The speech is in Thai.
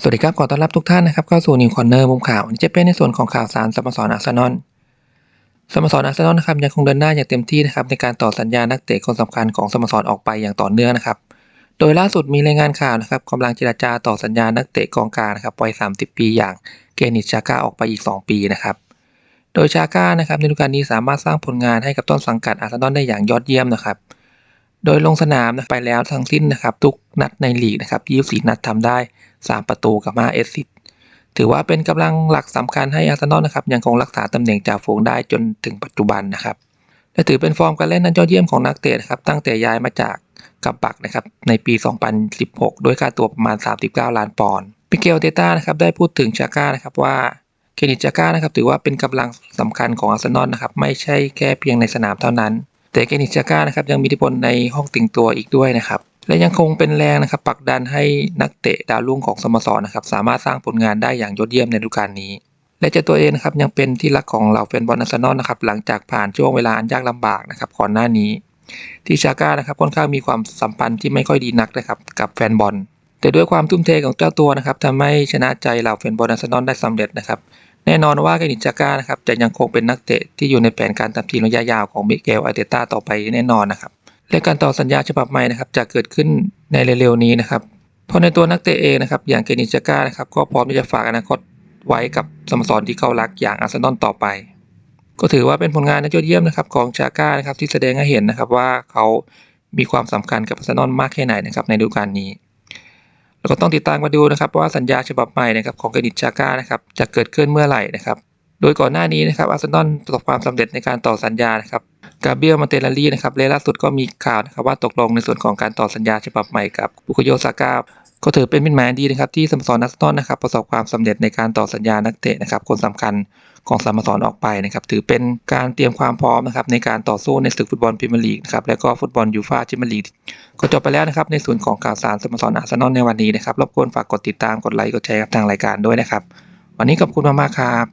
สวัสดีครับ ขอต้อนรับทุกท่านนะครับเข้าสู่นิวคอนเนอร์มุมข่าวนี้จะเป็นในส่วนของข่าวสารสโมสรอาร์เซนอลสโมสรอาร์เซนอลนะครับยังคงเดินหน้าอย่างเต็มที่นะครับในการต่อสัญญานักเตะคนสำคัญของสโมสรออกไปอย่างต่อเนื่องนะครับ โดยล่าสุดมีรายงานข่าวนะครับกำลังเจรจาต่อสัญญานักเตะกองกลางนะครับวัย 30 ปีอย่างเกนิชชาก้าออกไปอีก 2 ปีนะครับ โดยชาก้านะครับในฤดูกาลนี้สามารถสร้างผลงานให้กับต้นสังกัดอาร์เซนอลได้อย่างยอดเยี่ยมนะครับ โดยลงสนามนะไปแล้วทั้งสิ้นนะครับ ทุกนัดในลีกนะครับ 24 นัดทำได้ 3 ประตูกับ 5 เอสซิสต์ถือว่าเป็นกำลังหลักสำคัญให้อาร์เซนอลนะครับยังคงรักษาตำแหน่งจ่าฝูงได้จนถึงปัจจุบันนะครับและถือเป็นฟอร์มการเล่นนั้นยอดเยี่ยมของนักเตะนะครับตั้งแต่ย้ายมาจากกับบักนะครับในปี 2016 ด้วยค่าตัวประมาณ 39 ล้านปอนด์ปิเกลเตต้านะครับได้พูดถึงชาก้านะครับว่าเคนิชชาก้านะครับถือว่าเป็นกำลังสำคัญของอาร์เซนอลนะครับไม่ใช่แค่เพียงในสนามเท่านั้น แต่เกนิชชาก้านะครับยังมีอิทธิพลในห้องติ่งตัวอีกด้วยนะครับและยังคงเป็นแรงนะครับผลักดันให้นักเตะดาวรุ่งของสโมสรนะครับสามารถสร้างผลงานได้อย่างยอดเยี่ยมในฤดูกาลนี้ และเจ้าตัวเองนะครับยังเป็นที่รักของเหล่าแฟนบอลอาร์เซนอลนะครับหลังจากผ่านช่วงเวลาอันยากลำบากนะครับก่อนหน้านี้ ที่ชาก้านะครับค่อนข้างมีความสัมพันธ์ที่ไม่ค่อยดีนักนะครับกับแฟนบอลแต่ด้วยความทุ่มเทของเจ้าตัวนะครับทำให้ชนะใจเหล่าแฟนบอลอาร์เซนอลได้สำเร็จนะครับ แน่นอนว่าเกนิชชาก้านะครับจะยังคงเป็นนักเตะที่อยู่ในแผนการทำทีมระยะยาวของมิเกลอาเตต้าต่อไปแน่นอนนะครับและการต่อสัญญาฉบับใหม่นะครับจะเกิดขึ้นในเร็วๆนี้นะครับเพราะในตัวนักเตะเองนะครับอย่างเกนิจาก้านะครับก็พร้อมที่จะฝากอนาคตไว้กับสโมสรที่เขารักอย่างอาร์เซนอลต่อไป ก็ถือว่าเป็นผลงานที่ยอดเยี่ยมนะครับของชาก้านะครับที่แสดงให้เห็นนะครับว่าเขามีความสำคัญกับอาร์เซนอลมากแค่ไหนนะครับในฤดูกาลนี้ ก็ต้องติดตามมาดูนะครับว่าสัญญาฉบับใหม่นะครับของเกนิชชาก้านะครับจะเกิดขึ้นเมื่อไหร่นะครับ โดยก่อนหน้านี้นะครับอาร์เซนอลประสบความสำเร็จในการต่อสัญญานะครับ กาเบียลมาเตลารีนะครับและล่าสุดก็มีข่าวนะครับว่าตกลงในส่วนของการต่อสัญญาฉบับใหม่กับบุคโยซาก้าก็ถือเป็นมิตรหมายดีนะครับที่สโมสรนักตอนนะครับประสบความสำเร็จในการต่อสัญญานักเตะนะครับคนสำคัญของสโมสรออกไปนะครับถือเป็นการเตรียมความพร้อมนะครับในการต่อสู้ในศึกฟุตบอลพรีเมียร์ลีกนะครับและก็ฟุตบอลยูฟ่าแชมเปี้ยนลีกก็จบไปแล้วนะครับในส่วนของข่าวสารสโมสรอาร์เซนอลในวันนี้นะครับรบกวนฝากกดติดตามกดไลค์กดแชร์กับทางรายการด้วยนะครับ วันนี้ขอบคุณมากๆครับ